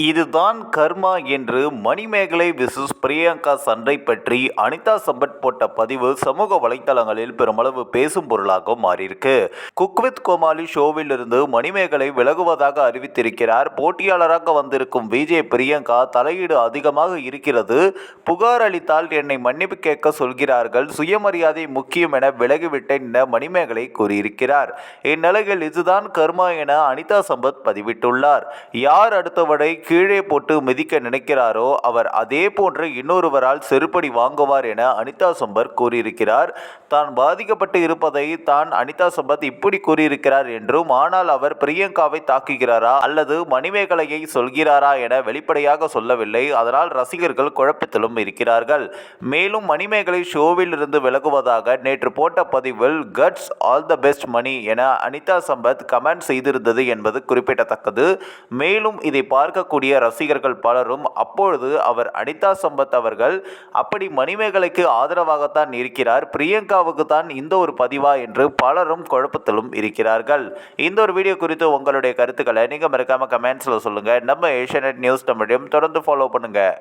இதுதான் கர்மா என்று மணிமேகலை விசஸ் பிரியங்கா சண்டை பற்றி அனிதா சம்பத் போட்ட பதிவு சமூக வலைதளங்களில் பெருமளவு பேசும் பொருளாக மாறியிருக்கு. குக் வித் கோமாளி ஷோவில் இருந்து மணிமேகலை விலகுவதாக அறிவித்திருக்கிறார். போட்டியாளராக வந்திருக்கும் விஜய் பிரியங்கா தலையீடு அதிகமாக இருக்கிறது. புகார் அளித்தால் என்னை மன்னிப்பு கேட்க சொல்கிறார்கள். சுயமரியாதை முக்கியம் என விலகிவிட்டேன் என மணிமேகலை கூறியிருக்கிறார். இந்நிலையில் இதுதான் கர்மா என அனிதா சம்பத் பதிவிட்டுள்ளார். யார் அடுத்தவரை கீழே போட்டு மிதிக்க நினைக்கிறாரோ அவர் அதே போன்று இன்னொருவரால் செருப்படி வாங்குவார் என அனிதா சம்பத் கூறியிருக்கிறார். தான் பாதிக்கப்பட்டு இருப்பதை தான் அனிதா சம்பத் இப்படி கூறியிருக்கிறார் என்றும் ஆனால் அவர் பிரியங்காவை தாக்குகிறாரா அல்லது மணிமேகலையை சொல்கிறாரா என வெளிப்படையாக சொல்லவில்லை. அதனால் ரசிகர்கள் குழப்பத்திலும் இருக்கிறார்கள். மேலும் மணிமேகலை ஷோவில் இருந்து விலகுவதாக நேற்று போட்ட பதிவில் guts all the best Mani என அனிதா சம்பத் கமெண்ட் செய்திருந்தது என்பது குறிப்பிடத்தக்கது. மேலும் இதை பார்க்க பார்க்கக்கூடிய ரசிகர்கள் பலரும் அப்பொழுது அவர் அனிதா சம்பத் அவர்கள் அப்படி மணிமேகலைக்கு ஆதரவாகத்தான் இருக்கிறார். பிரியங்காவுக்கு தான் இந்த ஒரு பதிவா என்று பலரும் குழப்பத்திலும் இருக்கிறார்கள். இந்த ஒரு வீடியோ குறித்து உங்களுடைய கருத்துக்களை நீங்கள் மறக்காமல் கமெண்ட்ஸில் சொல்லுங்கள் நம்ம ஏஷியநெட் நியூஸ் தமிழையும் தொடர்ந்து ஃபாலோ பண்ணுங்கள்